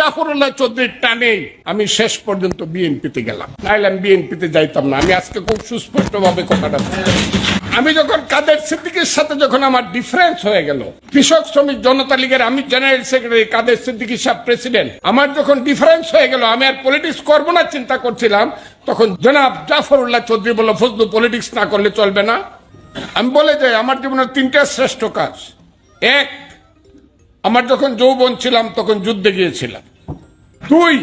জাফরুল্লাহ চৌধুরীর টানেই আমি শেষ পর্যন্ত বিএনপিতে গেলাম। নাইলে আমি বিএনপিতে যাইতাম না। আমি আজকে খুব সুস্পষ্ট ভাবে কথাটা আমি যখন কাদের সিদ্দিকের সাথে যখন আমার ডিফারেন্স হয়ে গেল, কৃষক শ্রমিক জনতা লীগের আমি জেনারেল সেক্রেটারি কাদের সিদ্দিকী সাহেব প্রেসিডেন্ট আমার যখন ডিফারেন্স হয়ে গেল, আমি আর পলিটিক্স করব না চিন্তা করছিলাম, তখন জনাব জাফরুল্লাহ চৌধুরী বলল, ফজলু পলিটিক্স না করলে চলবে না। আমি বলে যাই, আমার জীবনের তিনটা শ্রেষ্ঠ কাজ। এক, আমার যখন যৌবন ছিলাম, তখন যুদ্ধে গিয়েছিলাম। দুই,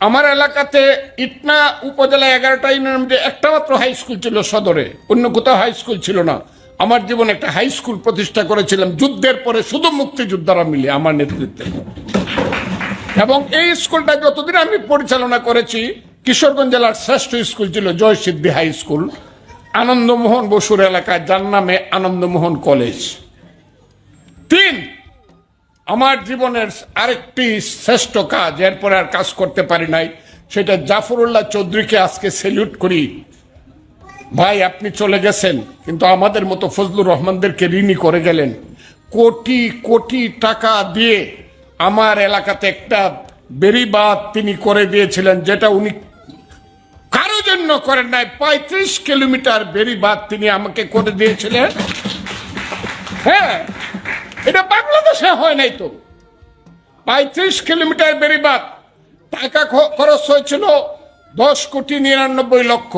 আমার এলাকাতে ইটনা উপজেলা এগারোটা ইউনিয়নের মধ্যে একটা মাত্র হাই স্কুল ছিল সদরে, অন্য কোথাও হাই স্কুল ছিল না। আমার জীবনে একটা হাই স্কুল প্রতিষ্ঠা করেছিলাম, যুদ্ধের পরে শুধু মুক্তিযোদ্ধারা মিলে আমার নেতৃত্বে। এবং এই স্কুলটা যতদিন আমি পরিচালনা করেছি, কিশোরগঞ্জ জেলার শ্রেষ্ঠ স্কুল ছিল জয়সিদ্ধি হাই স্কুল আনন্দমোহন বসুর এলাকায় যার নামে আনন্দমোহন কলেজ তিন আমার জীবনের আরেকটি শ্রেষ্ঠ কাজ, এরপরে আর কাজ করতে পারি নাই, সেটা জাফরুল্লাহ চৌধুরীকে আজকে সেলিউট করি। ভাই, আপনি চলে গেছেন, কিন্তু আমাদের মতো ফজলুর রহমানদেরকে ঋণী করে গেলেন। কোটি কোটি টাকা দিয়ে আমার এলাকাতে একটা বেরিবাদ তিনি করে দিয়েছিলেন, যেটা উনি কারও জন্য করেন নাই। পঁয়ত্রিশ কিলোমিটার বেরিবাদ তিনি আমাকে করে দিয়েছিলেন। হ্যাঁ এটা বাংলাদেশে হয় নাই তো। পঁয়ত্রিশ কিলোমিটার বেরিবাদ টাকা খরচ হয়েছিল দশ কোটি নিরানব্বই লক্ষ।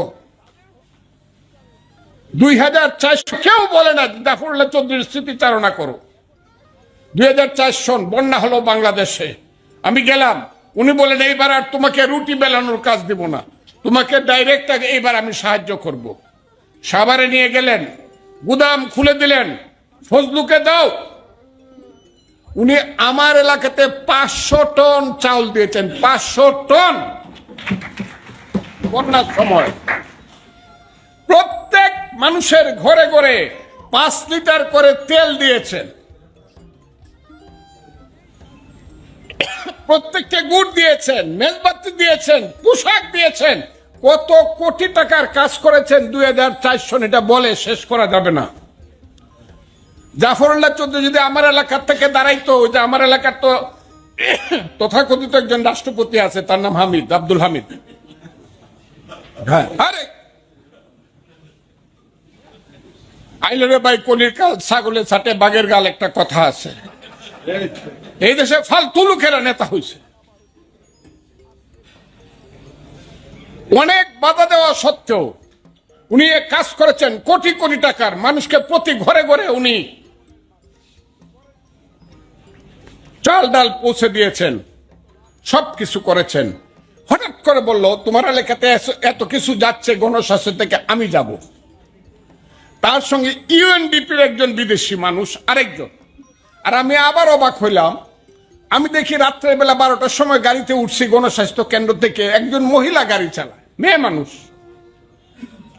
দুই হাজার চারশো, কেউ বলে না জাফরুল্লাহ চৌধুরীর স্মৃতিচারণা করো। দুই হাজার চার সন বন্যা হলো বাংলাদেশে। আমি গেলাম, উনি বলেন, এইবার আর তোমাকে রুটি বেলানোর কাজ দিব না। তোমাকে ডাইরেক্ট এইবার আমি সাহায্য করব। সাভারে নিয়ে গেলেন, গুদাম খুলে দিলেন, ফজলুকে দাও উনি আমার এলাকাতে পাঁচশো টন চাউল দিয়েছেন, পাঁচশো টন। বন্যার সময়। প্রত্যেক মানুষের ঘরে ঘরে পাঁচ লিটার করে তেল দিয়েছেন। প্রত্যেককে গুড় দিয়েছেন, মেজবাতি দিয়েছেন, পোশাক দিয়েছেন। কত কোটি টাকার কাজ করেছেন দুই হাজার চারশো, এটা বলে শেষ করা যাবে না। জাফরুল্লাহ চৌধুরী যদি আমার এলাকার থেকে দাঁড়াইতো ওই যে আমার এলাকার তো তথাকথিত একজন রাষ্ট্রপতি আছে তার নাম হামিদ আব্দুল হামিদ। হ্যাঁ। আরে! আইলরে ভাই কলির কাল ছাগলের ছাটে বাঘের গাল একটা কথা আছে। এই দেশে ফালতু লোকেরা নেতা হয়েছে অনেক বাধা দেওয়া সত্ত্বেও উনি এক কাজ করেছেন কোটি কোটি টাকার মানুষকে প্রতি ঘরে ঘরে উনি চাল ডাল পৌঁছে দিয়েছেন। সব কিছু করেছেন। হঠাৎ করে বলল, তোমার এলাকাতে এত কিছু যাচ্ছে গণস্বাস্থ্য থেকে, আমি যাব। তার সঙ্গে ইউএনডিপির একজন বিদেশি মানুষ, আরেকজন। আর আমি আবার অবাক হইলাম। আমি দেখি রাত্রেবেলা বারোটার সময় গাড়িতে উঠছি গণস্বাস্থ্য কেন্দ্র থেকে, একজন মহিলা গাড়ি চালায়, মেয়ে মানুষ।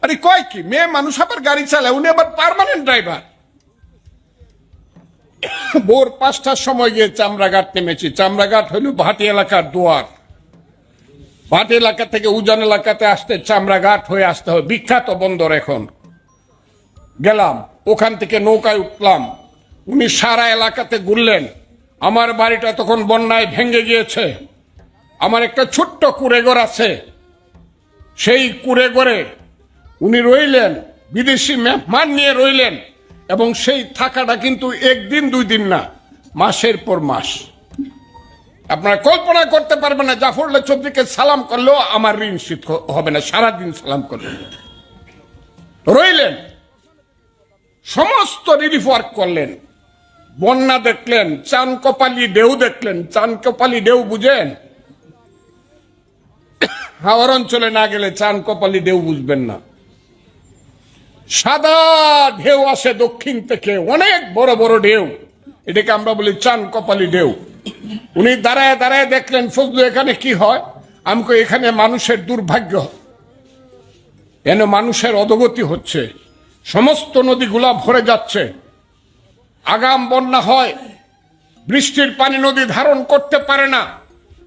আরে কয় কি, মেয়ে মানুষ আবার গাড়ি চালায়, উনি আবার পারমানেন্ট ড্রাইভার ভোর পাঁচটার সময় গিয়ে চামড়াঘাট নেমেছি। চামড়াঘাট হইল ভাটি এলাকার দুয়ার। ভাটি এলাকা থেকে উজান এলাকাতে আসতে চামড়াঘাট হয়ে আসতে হয় বিখ্যাত বন্দর এখন। গেলাম, ওখান থেকে নৌকায় উঠলাম। উনি সারা এলাকাতে ঘুরলেন। আমার বাড়িটা তখন বন্যায় ভেঙে গিয়েছে। আমার একটা ছোট্ট কুড়েঘর আছে। সেই কুড়েঘরে উনি রইলেন। বিদেশি মেহমান নিয়ে রইলেন। এবং সেই থাকাটা কিন্তু একদিন দুই দিন না, মাসের পর মাস। আপনারা কল্পনা করতে পারবেন না জাফরুল্লাহ চৌধুরীকে সালাম করলেও আমার ঋণ শীত হবে না, সারাদিন সালাম করলেন রইলেন, সমস্ত রিলিফ ওয়ার্ক করলেন। বন্যা দেখলেন, চান কপালি ঢেউ দেখলেন, চান কপালি ঢেউ বুঝেন? হাওয়ার অঞ্চলে না গেলে চান কপালি ঢেউ বুঝবেন না। সাদা ঢেউ আসে দক্ষিণ থেকে অনেক বড় বড় ঢেউ। এটাকে আমরা বলি চান কপালি ঢেউ। উনি দাঁড়ায় দাঁড়ায় দেখলেন ফজলু এখানে কি হয়? আমি কই, এখানে মানুষের দুর্ভাগ্য। যেন মানুষের অধগতি হচ্ছে। সমস্ত নদীগুলা ভরে যাচ্ছে। আগাম বন্যা হয়। বৃষ্টির পানি নদী ধারণ করতে পারে না।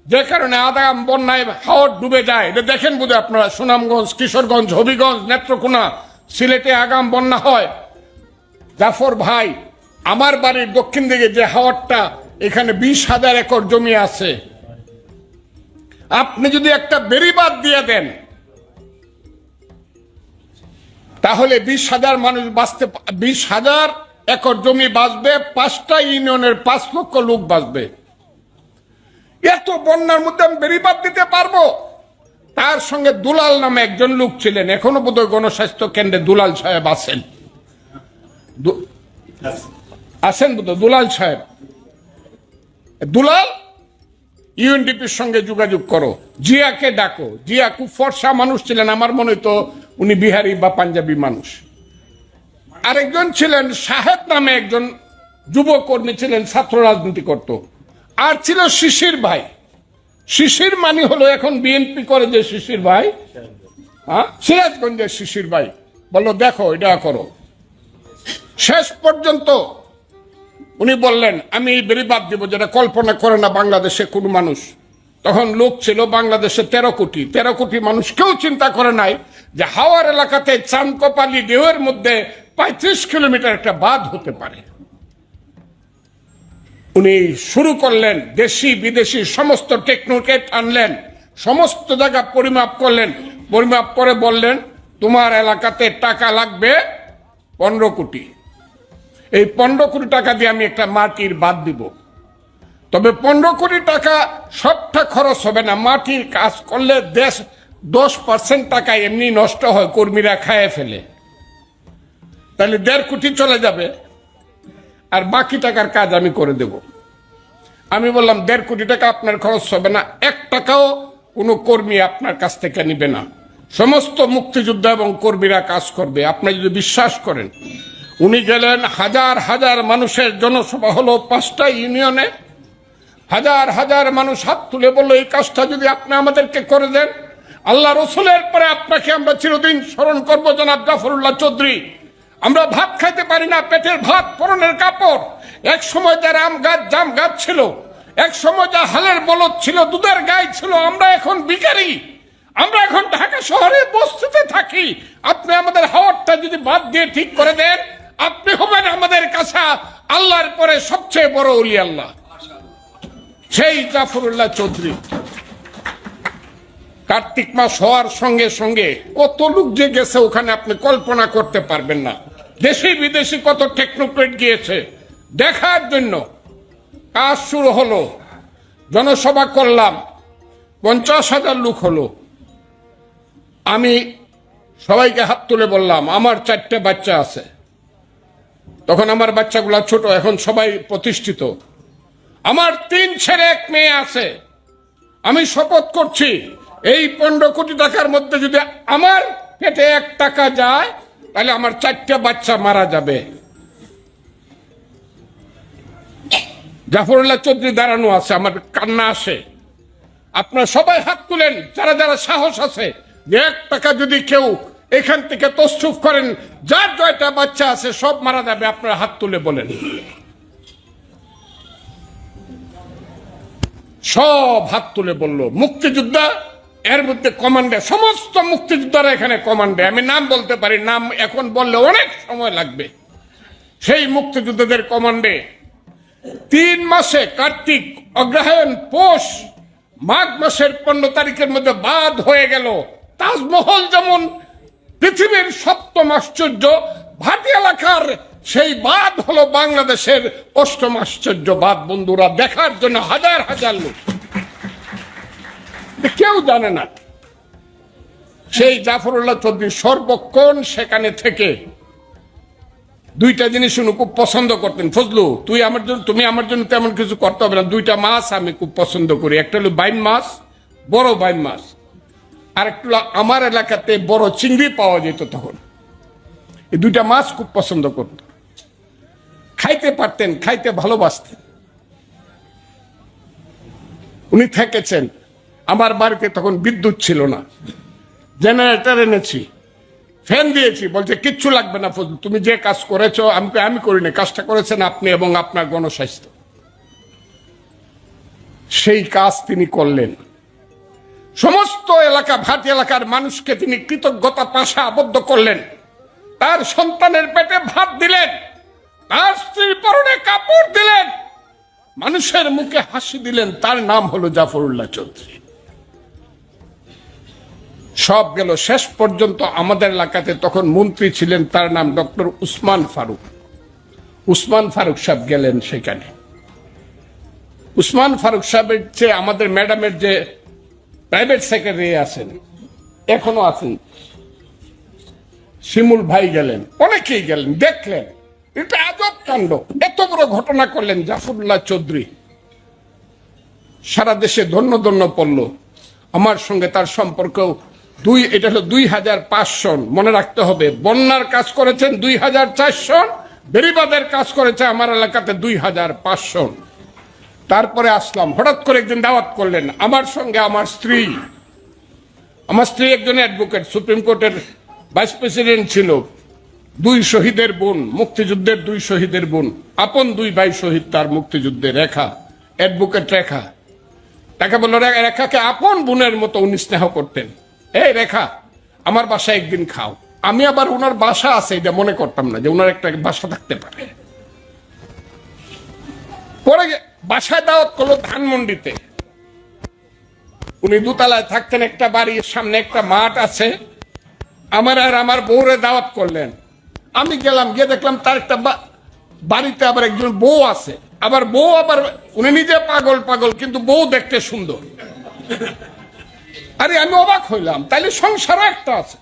যে কারণে আগাম বন্যায় হাওর ডুবে যায়। এটা দেখেন বুঝে আপনারা সুনামগঞ্জ কিশোরগঞ্জ হবিগঞ্জ নেত্রকোনা সিলেটে আগাম বন্যা হয়। জাফর ভাই, আমার বাড়ির দক্ষিণ দিকে যে হাওয়ারটা এখানে বিশ হাজার একর জমি আছে। আপনি যদি একটা বেরিবাদ দিয়ে দেন, তাহলে বিশ হাজার মানুষ বাঁচতে বিশ হাজার একর জমি বাঁচবে, পাঁচটা ইউনিয়নের পাঁচ লক্ষ লোক বাঁচবে। এত বন্যার মধ্যে আমি বেরিবাদ দিতে পারব? তার সঙ্গে দুলাল নামে একজন লোক ছিলেন। এখনও বোধহয় গণস্বাস্থ্য কেন্দ্রে দুলাল সাহেব আছেন। আছেন বোধহয়, দুলাল সাহেব। দুলাল, ইউএনডিপির সঙ্গে যোগাযোগ করো। জিয়াকে ডাকো। জিয়া খুব ফর্সা মানুষ ছিলেন, আমার মনে তো উনি বিহারি বা পাঞ্জাবি মানুষ। আরেকজন ছিলেন, শাহেদ নামে একজন যুব কর্মী ছিলেন, ছাত্র রাজনীতি করত। আর ছিল শিশির ভাই। শিশির মানে হলো এখন বিএনপি করে যে শিশির ভাই হ্যাঁ? সিরাজগঞ্জের শিশির ভাই। বলল, দেখো, এটা করো। শেষ পর্যন্ত উনি বললেন, আমি এই বেরিবাদ দিব, যেটা কল্পনা করে না বাংলাদেশে কোনো মানুষ। তখন লোক ছিল বাংলাদেশে তেরো কোটি। তেরো কোটি মানুষ কেউ চিন্তা করে নাই যে হাওয়ার এলাকাতে চাঁদকপালি ঢেউয়ের মধ্যে পঁয়ত্রিশ কিলোমিটার একটা বাঁধ হতে পারে। উনি শুরু করলেন, দেশি, বিদেশি সমস্ত টেকনোকেট আনলেন সমস্ত জায়গা পরিমাপ করলেন। পরিমাপ করে বললেন, তোমার এলাকাতে টাকা লাগবে পনেরো কোটি। এই পনেরো কোটি টাকা দিয়ে আমি একটা মাটির বাদ দিব। তবে পনেরো কোটি টাকা সবটা খরচ হবে না। মাটির কাজ করলে দেশ দশ পার্সেন্ট টাকা এমনি নষ্ট হয়, কর্মীরা খায় ফেলে। তাহলে দেড় কোটি চলে যাবে। আর বাকি টাকার কাজ আমি করে দেব। আমি বললাম, দেড় কোটি টাকা আপনার খরচ হবে না, এক টাকাও কোনো কর্মী আপনার কাছ থেকে নিবে না। সমস্ত মুক্তিযোদ্ধা এবং কর্মীরা কাজ করবে। আপনি যদি বিশ্বাস করেন, উনি গেলেন হাজার হাজার মানুষের জনসভা হলো পাঁচটা ইউনিয়নে। হাজার হাজার মানুষ হাত তুলে বলল, এই কাজটা যদি আপনি আমাদেরকে করে দেন, আল্লাহ রসুলের পরে আপনাকে আমরা চিরদিন স্মরণ করব জনাব জাফরুল্লাহ চৌধুরী। আমরা ভাত খাইতে পারি না, পেটের ভাত, পরনের কাপড়। এক সময় যার আম গাছ, জাম গাছ ছিল, এক সময় যা হালের বলদ ছিল, দুধের গায়ে ছিল, আমরা এখন বিকারি আমরা এখন ঢাকা শহরে বস্তিতে থাকি। আপনি আমাদের হাওয়ারটা যদি বাদ দিয়ে ঠিক করে দেন, আপনি হবেন আমাদের কাছে, আল্লাহর পরে সবচেয়ে বড় অলি আল্লাহ। সেই জাফরুল্লাহ চৌধুরী। কার্তিক মাস হওয়ার সঙ্গে সঙ্গে কত লোক যে গেছে ওখানে আপনি কল্পনা করতে পারবেন না। দেশি বিদেশি কত টেকনোক্রেট গিয়েছে, দেখার জন্য। কাজ শুরু হলো, জনসভা করলাম, পঞ্চাশ হাজার লোক হলো। আমি সবাইকে হাত তুলে বললাম, আমার চারটে বাচ্চা আছে। তখন আমার বাচ্চাগুলা ছোট, এখন সবাই প্রতিষ্ঠিত। আমার তিন ছেলে, এক মেয়ে আছে। আমি শপথ করছি এই পনেরো কোটি টাকার মধ্যে যদি আমার পেটে এক টাকা যায়, তাহলে আমার চারটা বাচ্চা মারা যাবে। জাফরুল্লাহ চৌধুরী দাঁড়ানো আছে, আমার কান্না আসে। আপনারা সবাই হাত তুলেন, যারা যারা সাহস আছে এক টাকা যদি কেউ এখান থেকে তস্তুফ করেন, যার জয়টা বাচ্চা আছে, সব মারা যাবে, আপনারা হাত তুলে বলেন। সব হাত তুলে বলল, মুক্তিযোদ্ধা এর মধ্যে কমান্ডে সমস্ত মুক্তিযোদ্ধারা এখানে কমান্ডে আমি নাম বলতে পারি, নাম এখন বললে অনেক সময় লাগবে। সেই মুক্তিযোদ্ধাদের কমান্ডে তিন মাসে কার্তিক, অগ্রহায়ণ, পোষ, মাঘ মাসের পনেরো তারিখের মধ্যে বাদ হয়ে গেল। তাজমহল যেমন পৃথিবীর সপ্তম আশ্চর্য ভাটি এলাকার সেই বাদ হলো বাংলাদেশের অষ্টম আশ্চর্য বাদ। বন্ধুরা, দেখার জন্য হাজার হাজার লোক। কেউ জানে না। সেই জাফরুল্লাহ চৌধুরী সর্বক্ষণ সেখানে থেকে দুইটা জিনিস উনি খুব পছন্দ করতেন। ফজলু, তুই আমার জন্য তুমি আমার জন্য তেমন কিছু করতে হবে না। দুইটা মাছ আমি খুব পছন্দ করি। একটা হলো বাইন মাছ, বড় বাইন মাছ। আর একটা আমার এলাকাতে বড় চিংড়ি পাওয়া যেত তখন। এই দুইটা মাছ খুব পছন্দ করত খাইতে পারতেন, খাইতে ভালোবাসতেন। উনি থেকেছেন। আমার বাড়িতে তখন বিদ্যুৎ ছিল না। জেনারেটার এনেছি। ফ্যান দিয়েছি, বলছে, কিচ্ছু লাগবে না ফজলু তুমি যে কাজ করেছ, আমি আমি করিনি, কাজটা করেছেন আপনি এবং আপনার গণস্বাস্থ্য। সেই কাজ তিনি করলেন। সমস্ত এলাকা ভাটি এলাকার মানুষকে তিনি কৃতজ্ঞতা, পাশা আবদ্ধ করলেন। তার সন্তানের পেটে ভাত দিলেন। তার স্ত্রীর পরনে কাপড় দিলেন। মানুষের মুখে হাসি দিলেন। তার নাম হলো জাফরুল্লাহ চৌধুরী। সব গেল। শেষ পর্যন্ত আমাদের এলাকাতে তখন মন্ত্রী ছিলেন তার নাম ডক্টর উসমান ফারুক। উসমান ফারুক সাহেব গেলেন সেখানে। উসমান ফারুক সাহেবের চেয়ে আমাদের ম্যাডামের যে প্রাইভেট সেক্রেটারি আছেন, এখনও আছেন, শিমুল ভাই গেলেন, অনেকেই গেলেন, দেখলেন। এটা আজব কাণ্ড। এত বড় ঘটনা করলেন জাফরুল্লাহ চৌধুরী। সারা দেশে ধন্য ধন্য পড়ল। আমার সঙ্গে তার সম্পর্ক দুই, এটা হলো দুই হাজার পাঁচ সন মনে রাখতে হবে। বন্যার কাজ করেছেন দুই হাজার চার সন বেরিবাদের কাজ করেছে আমার এলাকাতে দুই হাজার পাঁচ সন তারপরে আসলাম, হঠাৎ করে একদিন দাওয়াত করলেন, আমার সঙ্গে আমার স্ত্রী। আমার স্ত্রী একজন অ্যাডভোকেট, সুপ্রিম কোর্টের ভাইস প্রেসিডেন্ট ছিল। দুই শহীদের বোন, মুক্তিযুদ্ধের দুই শহীদের বোন, আপন দুই ভাই শহীদ, তার মুক্তিযুদ্ধে রেখা, অ্যাডভোকেট রেখা। তাকে বলল রেখাকে আপন বোনের মতো উনি স্নেহ করতেন। এই রেখা, আমার বাসায় একদিন খাও। আমি আবার ওনার বাসা আছে, এটা মনে করতাম না যে ওনার একটা বাসা থাকতে পারে। পরে বাসায় দাওয়াত করল ধানমন্ডিতে। উনি দোতলায় থাকতেন, একটা বাড়ির সামনে একটা মাঠ আছে। আমার আর আমার বউরে দাওয়াত করলেন। আমি গেলাম, গিয়ে দেখলাম তার একটা বাড়িতে আবার একজন বউ আছে। আবার বউ আবার উনি নিজে পাগল পাগল, কিন্তু বউ দেখতে সুন্দর। আরে, আমি অবাক হইলাম। তাইলে সংসারও একটা আছে।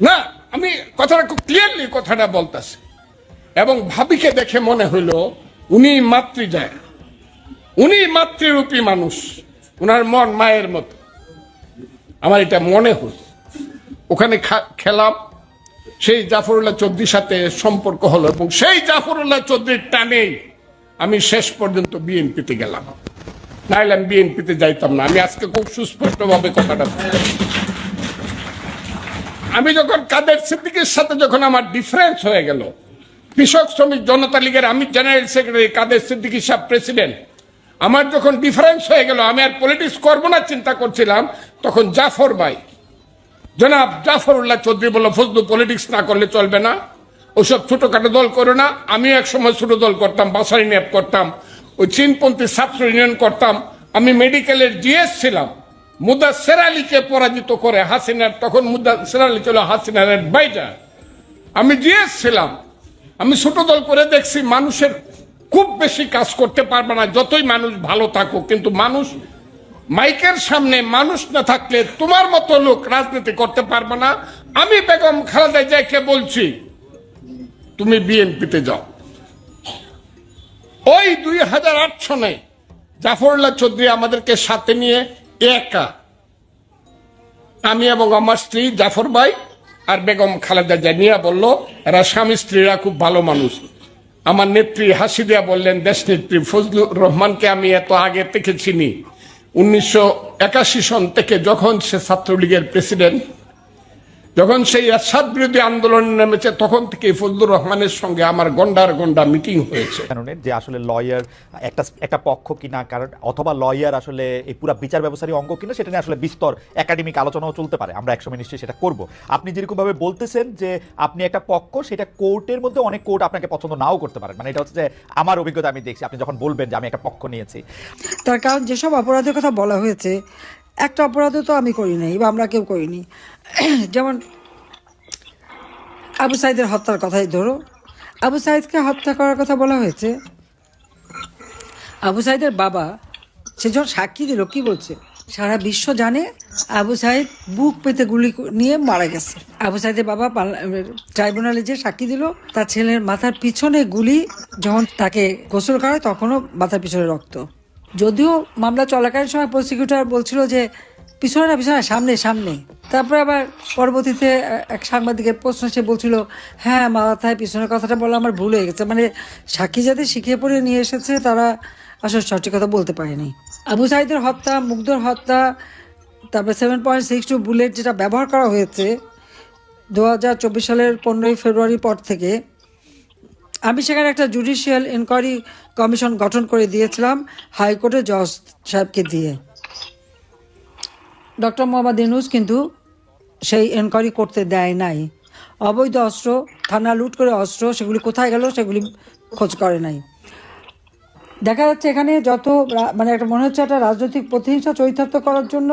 না, আমি কথাটা খুব ক্লিয়ারলি কথাটা বলতেছি। এবং ভাবিকে দেখে মনে হইল উনি মাতৃ যায় উনি মাতৃরূপী মানুষ। উনার মন মায়ের মতো। আমার এটা মনে হল। ওখানে খেলাম। সেই জাফরুল্লাহ চৌধুরীর সাথে সম্পর্ক হলো এবং সেই জাফরুল্লাহ চৌধুরীর টানেই আমি শেষ পর্যন্ত বিএনপিতে গেলাম। নাইলে আমি বিএনপিতে যাইতাম না। আমি আজকে খুব সুস্পষ্টভাবে কথাটা আমি যখন কাদের সিদ্দিকের সাথে যখন আমার ডিফারেন্স হয়ে গেল, কৃষক শ্রমিক জনতা লীগের আমি জেনারেল সেক্রেটারি কাদের সিদ্দিকী সাহেব প্রেসিডেন্ট আমার যখন ডিফারেন্স হয়ে গেল, আমি আর পলিটিক্স করব না চিন্তা করছিলাম, তখন জাফর ভাই, জনাব জাফরুল্লাহ চৌধুরী বলল, ফজলু পলিটিক্স না করলে চলবে না। ওসব ছোটখাটো দল করো না। আমিও এক সময় ছোট দল করতাম বাসারি ন্যাপ করতাম। ওই চীনপন্থী ছাত্র ইউনিয়ন করতাম। আমি মেডিকেলের জিএস ছিলাম। মুদাসের আলীকে পরাজিত করে হাসিনার তখন মুদাসের আলী ছিল হাসিনার অ্যাডভাইজার আমি জিএস ছিলাম। আমি ছোট দল করে দেখছি মানুষের খুব বেশি কাজ করতে পারবে না, যতই মানুষ ভালো থাকুক। কিন্তু মানুষ মাইকের সামনে মানুষ না থাকলে তোমার মতো লোক রাজনীতি করতে পারবে না। আমি বেগম খালেদা জিয়াকে বলছি, তুমি বিএনপিতে যাও। ওই দুই হাজার আট সনে জাফরুল্লাহ চৌধুরী আমাদেরকে সাথে নিয়ে একা। আমি এবং আমার স্ত্রী জাফর ভাই আর বেগম খালেদা জানিয়া বলল, এরা স্বামী স্ত্রীরা খুব ভালো মানুষ। আমার নেত্রী হাসি দিয়া বললেন, দেশ নেত্রী, ফজলুর রহমানকে আমি এত আগে থেকে চিনি উনিশশো একাশি সন থেকে যখন সে ছাত্রলীগের প্রেসিডেন্ট যখন সেই এরশাদ বিরোধী আন্দোলন নেমেছে তখন থেকে ফজলুর রহমানের সঙ্গে আমার গন্ডার গন্ডা মিটিং হয়েছে। কারণে যে আসলে লয়ার একটা একটা পক্ষ কিনা কারণ অথবা লয়ার আসলে এই পুরো বিচার ব্যবস্থারই অঙ্গ কিনা সেটা নিয়ে আসলে বিস্তর একাডেমিক আলোচনাও চলতে পারে। আমরা একসময় নিশ্চয়ই সেটা করব। আপনি যেরকম ভাবে বলতেছেন যে আপনি একটা পক্ষ সেটা কোর্টের মধ্যে অনেক কোর্ট আপনাকে পছন্দ নাও করতে পারেন মানে এটা হচ্ছে যে আমার অভিজ্ঞতা আমি দেখছি। আপনি যখন বলবেন যে আমি একটা পক্ষ নিয়েছি। তার কারণ যেসব অপরাধের কথা বলা হয়েছে একটা অপরাধও তো আমি করি নাই, বা আমরা কেউ করিনি। যেমন আবু সাইদের হত্যার কথাই ধরো। আবু সাইদকে হত্যা করার কথা বলা হয়েছে। আবু সাইদের বাবা, সে যখন সাক্ষী দিল, কি বলছে? সারা বিশ্ব জানে আবু সাইদ বুক পেতে গুলি নিয়ে মারা গেছে। আবু সাইদের বাবা ট্রাইব্যুনালে যে সাক্ষী দিল, তার ছেলের মাথার পিছনে গুলি যখন তাকে গোসল করায়, তখনও মাথার পিছনে রক্ত। যদিও মামলা চলাকালীন সময় প্রসিকিউটর বলছিল যে, পিছনে না, পিছনে সামনে সামনে। তারপরে আবার পরবর্তীতে এক সাংবাদিকের প্রশ্ন, সে বলছিল হ্যাঁ মাথায় পিছনের কথাটা বলা আমার ভুল হয়ে গেছে। মানে সাক্ষী যাদের শিখিয়ে পড়ে নিয়ে এসেছে, তারা আসলে সঠিক কথা বলতে পারেনি। আবু সাইদের হত্যা, মুগ্ধর হত্যা, তারপরে seven point six two bullet যেটা ব্যবহার করা হয়েছে, দু হাজার চব্বিশ সালের পনেরোই ফেব্রুয়ারি পর থেকে আমি সেখানে একটা জুডিশিয়াল ইনকোয়ারি কমিশন গঠন করে দিয়েছিলাম হাইকোর্টের জজ সাহেবকে দিয়ে। ডক্টর মোহাম্মদ ইনুস কিন্তু সেই এনকোয়ারি করতে দেয় নাই। অবৈধ অস্ত্র, থানা লুট করে অস্ত্র, সেগুলি কোথায় গেল সেগুলি খোঁজ করে নাই। দেখা যাচ্ছে এখানে যত মানে একটা মনে হচ্ছে একটা রাজনৈতিক প্রতিহিংসা চরিতার্থ করার জন্য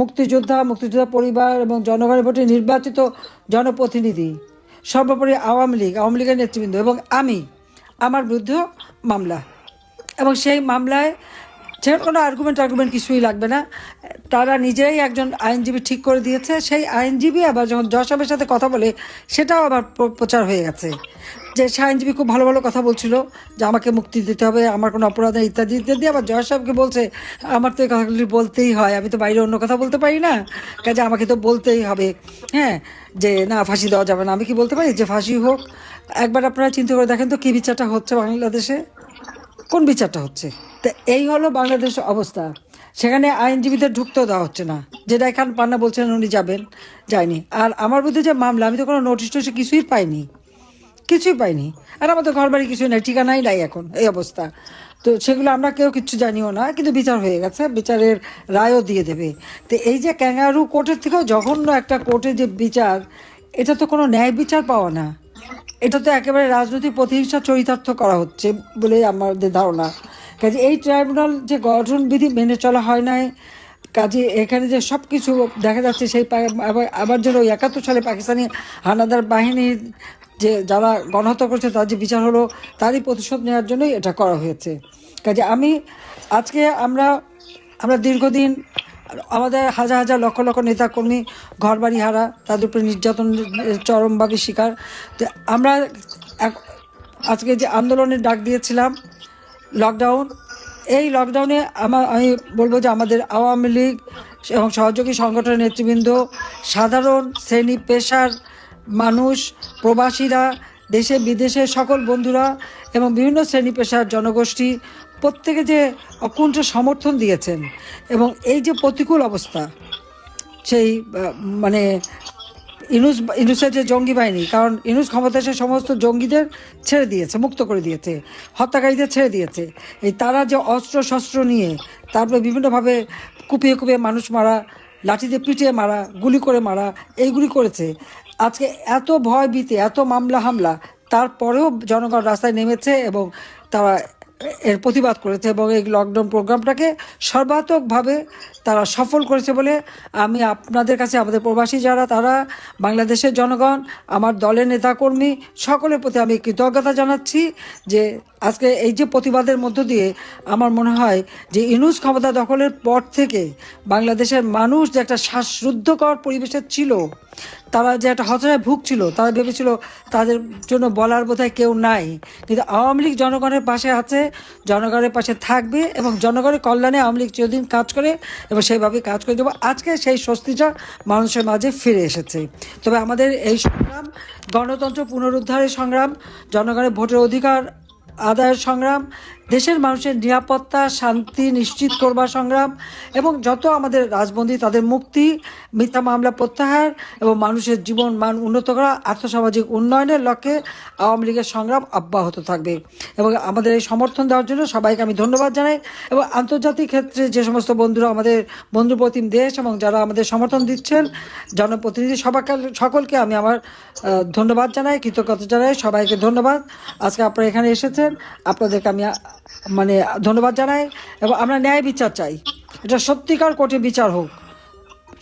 মুক্তিযোদ্ধা মুক্তিযোদ্ধা পরিবার এবং জনগণের ভোটে নির্বাচিত জনপ্রতিনিধি সর্বোপরি আওয়ামী লীগ আওয়ামী লীগের নেতৃবৃন্দ এবং আমি আমার বিরুদ্ধেও মামলা। এবং সেই মামলায় সে কোনো আর্গুমেন্ট আর্গুমেন্ট কিছুই লাগবে না। তারা নিজেই একজন আইনজীবী ঠিক করে দিয়েছে। সেই আইনজীবী আবার যখন জসাবের সাথে কথা বলে, সেটাও আবার প্র- প্রচার হয়ে গেছে। যে সে আইনজীবী খুব ভালো ভালো কথা বলছিল, যে আমাকে মুক্তি দিতে হবে, আমার কোনো অপরাধ নেই, ইত্যাদি ইত্যাদি। আবার জয় সাহেবকে বলছে, আমার তো এই কথাগুলি বলতেই হয়, আমি তো বাইরে অন্য কথা বলতে পারি না। কাজে আমাকে তো বলতেই হবে। হ্যাঁ যে না, ফাঁসি দেওয়া যাবে না। আমি কি বলতে পারি? যে ফাঁসি হোক। একবার আপনারা চিন্তা করে দেখেন তো কী বিচারটা হচ্ছে বাংলাদেশে। কোন বিচারটা হচ্ছে? তো এই হলো বাংলাদেশের অবস্থা। সেখানে আইনজীবীদের ঢুকতেও দেওয়া হচ্ছে না। যেটা এখান পান্না বলছেন উনি যাবেন, যায়নি। আর আমার বিরুদ্ধে যে মামলা, আমি তো কোনো নোটিশ টোটিশ কিছুই পাইনি। কিছুই পাইনি। আর আমাদের ঘর বাড়ি কিছুই নাই, ঠিকানাই নাই এখন, এই অবস্থা। তো সেগুলো আমরা কেউ কিচ্ছু জানিও না, কিন্তু বিচার হয়ে গেছে, বিচারের রায়ও দিয়ে দেবে। তো এই যে ক্যাঙ্গারু কোর্টের থেকেও জঘন্য একটা কোর্টের যে বিচার, এটা তো কোনো ন্যায় বিচার পাওয়া না। এটা তো একেবারে রাজনৈতিক প্রতিহিংসা চরিতার্থ করা হচ্ছে বলে আমাদের ধারণা। কাজে এই ট্রাইব্যুনাল যে গঠন বিধি মেনে চলা হয় নাই, কাজে এখানে যে সব কিছু দেখা যাচ্ছে সেই আবার আবার যেন ওই একাত্তর সালে পাকিস্তানি হানাদার বাহিনীর যে যারা গণহত্যা করছে তার যে বিচার হলো, তারই প্রতিশোধ নেওয়ার জন্যই এটা করা হয়েছে। কাজে আমি আজকে আমরা আমরা দীর্ঘদিন আমাদের হাজার হাজার লক্ষ লক্ষ নেতাকর্মী ঘর বাড়ি হারা তাদের উপরে নির্যাতন চরমভাবে শিকার। তো আমরা আজকে যে আন্দোলনের ডাক দিয়েছিলাম লকডাউন এই লকডাউনে আমার আমি বলব যে আমাদের আওয়ামী লীগ এবং সহযোগী সংগঠনের নেতৃবৃন্দ, সাধারণ শ্রেণি পেশার মানুষ, প্রবাসীরা দেশে বিদেশে সকল বন্ধুরা এবং বিভিন্ন শ্রেণি পেশার জনগোষ্ঠী প্রত্যেকে যে অকুণ্ঠ সমর্থন দিয়েছেন এবং এই যে প্রতিকূল অবস্থা, সেই মানে ইনুস, ইনুসের যে জঙ্গি বাহিনী, কারণ ইনুস ক্ষমতা এসে সমস্ত জঙ্গিদের ছেড়ে দিয়েছে, মুক্ত করে দিয়েছে, হত্যাকারীদের ছেড়ে দিয়েছে। এই তারা যে অস্ত্র, শস্ত্র নিয়ে তারপরে বিভিন্নভাবে কুপিয়ে কুপিয়ে মানুষ মারা, লাঠি দিয়ে পিটিয়ে মারা, গুলি করে মারা, এইগুলি করেছে। আজকে এত ভয় ভীতি, এত মামলা হামলা, তারপরেও জনগণ রাস্তায় নেমেছে এবং তারা এর প্রতিবাদ করেছে এবং এই লকডাউন প্রোগ্রামটাকে সর্বাত্মকভাবে তারা সফল করেছে বলে আমি আপনাদের কাছে, আমাদের প্রবাসী যারা, তারা, বাংলাদেশের জনগণ, আমার দলের নেতাকর্মী, সকলের প্রতি আমি কৃতজ্ঞতা জানাচ্ছি যে আজকে এই যে প্রতিবাদের মধ্য দিয়ে আমার মনে হয় যে ইনুস ক্ষমতা দখলের পর থেকে বাংলাদেশের মানুষ যে একটা শ্বাসরুদ্ধকর পরিবেশে ছিল, তারা যে একটা হতাশায় ভুগছিল, তারা ভেবেছিল তাদের জন্য বলার বোধহয় কেউ নাই। কিন্তু আওয়ামী লীগ জনগণের পাশে আছে জনগণের পাশে থাকবে এবং জনগণের কল্যাণে আওয়ামী লীগ চিরদিন কাজ করে এবং সেইভাবে কাজ করে দেবো। আজকে সেই স্বস্তিটা মানুষের মাঝে ফিরে এসেছে। তবে আমাদের এই সংগ্রাম, গণতন্ত্র পুনরুদ্ধারের সংগ্রাম, জনগণের ভোটের অধিকার আদায়ের সংগ্রাম, দেশের মানুষের নিরাপত্তা, শান্তি নিশ্চিত করবার সংগ্রাম এবং যত আমাদের রাজবন্দী তাদের মুক্তি, মিথ্যা মামলা প্রত্যাহার এবং মানুষের জীবন মান উন্নত করা, আর্থসামাজিক উন্নয়নের লক্ষ্যে আওয়ামী লীগের সংগ্রাম অব্যাহত থাকবে। এবং আমাদের এই সমর্থন দেওয়ার জন্য সবাইকে আমি ধন্যবাদ জানাই এবং আন্তর্জাতিক ক্ষেত্রে যে সমস্ত বন্ধুরা আমাদের বন্ধুপ্রতিম দেশ এবং যারা আমাদের সমর্থন দিচ্ছেন, জনপ্রতিনিধি সবাইকে, সকলকে আমি আমার ধন্যবাদ জানাই, কৃতজ্ঞতা জানাই, সবাইকে ধন্যবাদ। আজকে আপনারা এখানে এসেছেন। আপনাদেরকে আমি মানে ধন্যবাদ জানাই এবং আমরা ন্যায় বিচার চাই। এটা সত্যিকার কোর্টে বিচার হোক।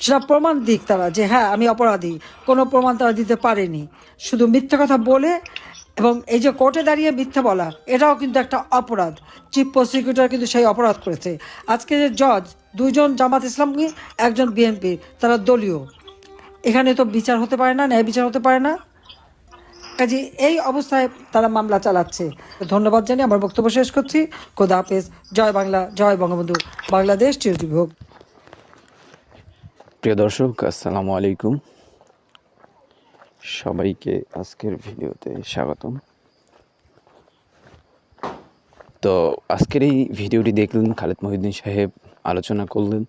সেটা প্রমাণ দিক তারা যে হ্যাঁ আমি অপরাধী। কোনো প্রমাণ তারা দিতে পারেনি। শুধু মিথ্যা কথা বলে এবং এই যে কোর্টে দাঁড়িয়ে মিথ্যা বলা, এটাও কিন্তু একটা অপরাধ। চিফ প্রসিকিউটর কিন্তু সেই অপরাধ করেছে। আজকে যে জজ, দুইজন জামাত ইসলামী, একজন বিএনপি তারা দলীয়। এখানে তো বিচার হতে পারে না, ন্যায় বিচার হতে পারে না। কাজে এই অবস্থায় তারা মামলা চালাচ্ছে। ধন্যবাদ জানিয়ে আমার বক্তব্য শেষ করছি। খোদা হাফেজ। জয় বাংলা, জয় বঙ্গবন্ধু। বাংলাদেশ হোক প্রিয় দর্শক, আসসালামু আলাইকুম। সবাইকে আজকের ভিডিওতে স্বাগতম। তো আজকের এই ভিডিওটি দেখলেন খালেদ মহিউদ্দিন সাহেব, আলোচনা করলেন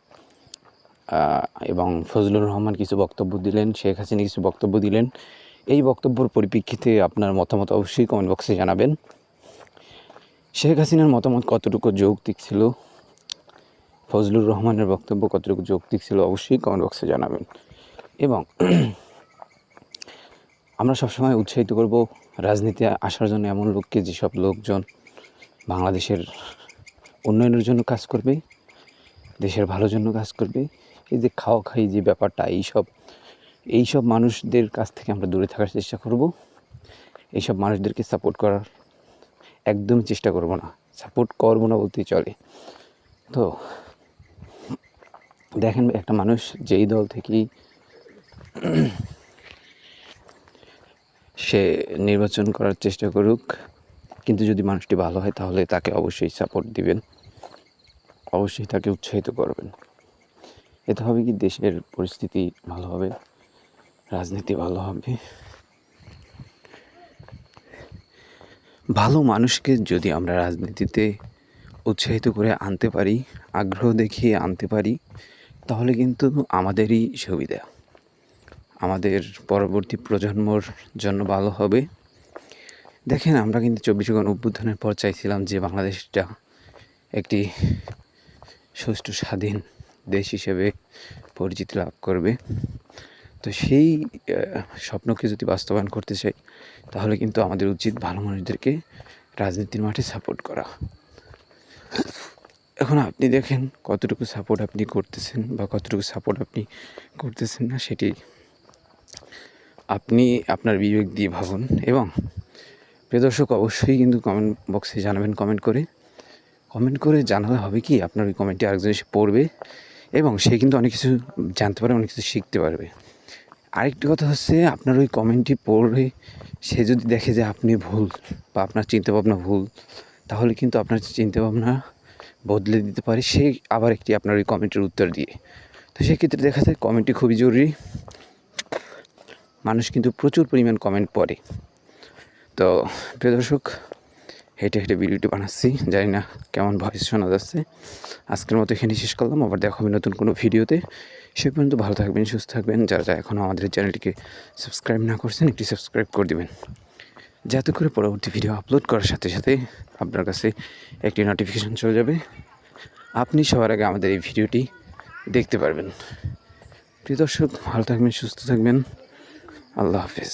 এবং ফজলুর রহমান কিছু বক্তব্য দিলেন, শেখ হাসিনা কিছু বক্তব্য দিলেন। এই বক্তব্যের পরিপ্রেক্ষিতে আপনার মতামত অবশ্যই কমেন্ট বক্সে জানাবেন। শেখ হাসিনার মতামত কতটুকু যৌক্তিক ছিল? ফজলুর রহমানের বক্তব্য কতটুকু যৌক্তিক ছিল? অবশ্যই কমেন্ট বক্সে জানাবেন। এবং আমরা সবসময় উৎসাহিত করব রাজনীতি আসার জন্য এমন লোককে যেসব লোকজন বাংলাদেশের উন্নয়নের জন্য কাজ করবে, দেশের ভালোর জন্য কাজ করবে। এই যে খাওয়া খাই যে ব্যাপারটা, এইসব এইসব মানুষদের কাছ থেকে আমরা দূরে থাকার চেষ্টা করব। এইসব মানুষদেরকে সাপোর্ট করার একদমই চেষ্টা করব না। সাপোর্ট করব না বলতেই চলে। তো দেখেন একটা মানুষ যেই দল থেকেই সে নির্বাচন করার চেষ্টা করুক, কিন্তু যদি মানুষটি ভালো হয় তাহলে তাকে অবশ্যই সাপোর্ট দিবেন। অবশ্যই তাকে উৎসাহিত করবেন। এতে হবে কি, দেশের পরিস্থিতি ভালো হবে। রাজনীতি ভালো হবে। ভালো মানুষকে যদি আমরা রাজনীতিতে উৎসাহিত করে আনতে পারি, আগ্রহ দেখিয়ে আনতে পারি, তাহলে কিন্তু আমাদেরই সুবিধা। আমাদের পরবর্তী প্রজন্মর জন্য ভালো হবে। দেখেন, আমরা কিন্তু চব্বিশে গণ অভ্যুত্থানের পর চাইছিলাম যে বাংলাদেশটা একটি সুষ্ঠু স্বাধীন দেশ হিসেবে পরিচিতি লাভ করবে। তো সেই স্বপ্নকে যদি বাস্তবায়ন করতে চাই, তাহলে কিন্তু আমাদের উচিত ভালো মানুষদেরকে রাজনীতির মাঠে সাপোর্ট করা। এখন আপনি দেখেন কতটুকু সাপোর্ট আপনি করতেছেন বা কতটুকু সাপোর্ট আপনি করতেছেন না সেটি আপনি আপনার বিবেক দিয়ে ভাবুন এবং প্রিয় দর্শক, অবশ্যই কিন্তু কমেন্ট বক্সে জানাবেন কমেন্ট করে। কমেন্ট করে জানালে হবে কি, আপনার ওই কমেন্টে আরেকজন এসে পড়বে এবং সে কিন্তু অনেক কিছু জানতে পারবে অনেক কিছু শিখতে পারবে। আরেকটি কথা হচ্ছে, আপনার ওই কমেন্টটি পড়ে সে যদি দেখে যে আপনি ভুল বা আপনার চিন্তাভাবনা ভুল, তাহলে কিন্তু আপনার চিন্তাভাবনা বদলে দিতে পারে, সে আবার একটি আপনার ওই কমেন্টের উত্তর দিয়ে। তো সেক্ষেত্রে দেখা যায় কমেন্টটি খুবই জরুরি। মানুষ কিন্তু প্রচুর পরিমাণ কমেন্ট পড়ে। তো প্রিয় দর্শক হেঁটে হেঁটে ভিডিওটি বানাচ্ছি, জানি না কেমন ভয়েস শোনা যাচ্ছে। আজকের মতো এখানে শেষ করলাম, আবার দেখা নতুন কোনো ভিডিওতে। সে পর্যন্ত ভালো থাকবেন, সুস্থ থাকবেন। যারা যারা এখনও আমাদের চ্যানেলটিকে সাবস্ক্রাইব না করছেন, একটি সাবস্ক্রাইব করে দেবেন। যাতে করে পরবর্তী ভিডিও আপলোড করার সাথে সাথে আপনার কাছে একটি নোটিফিকেশান চলে যাবে। আপনি সবার আগে আমাদের এই ভিডিওটি দেখতে পারবেন। প্রিয় দর্শক, ভালো থাকবেন, সুস্থ থাকবেন। আল্লাহ হাফেজ।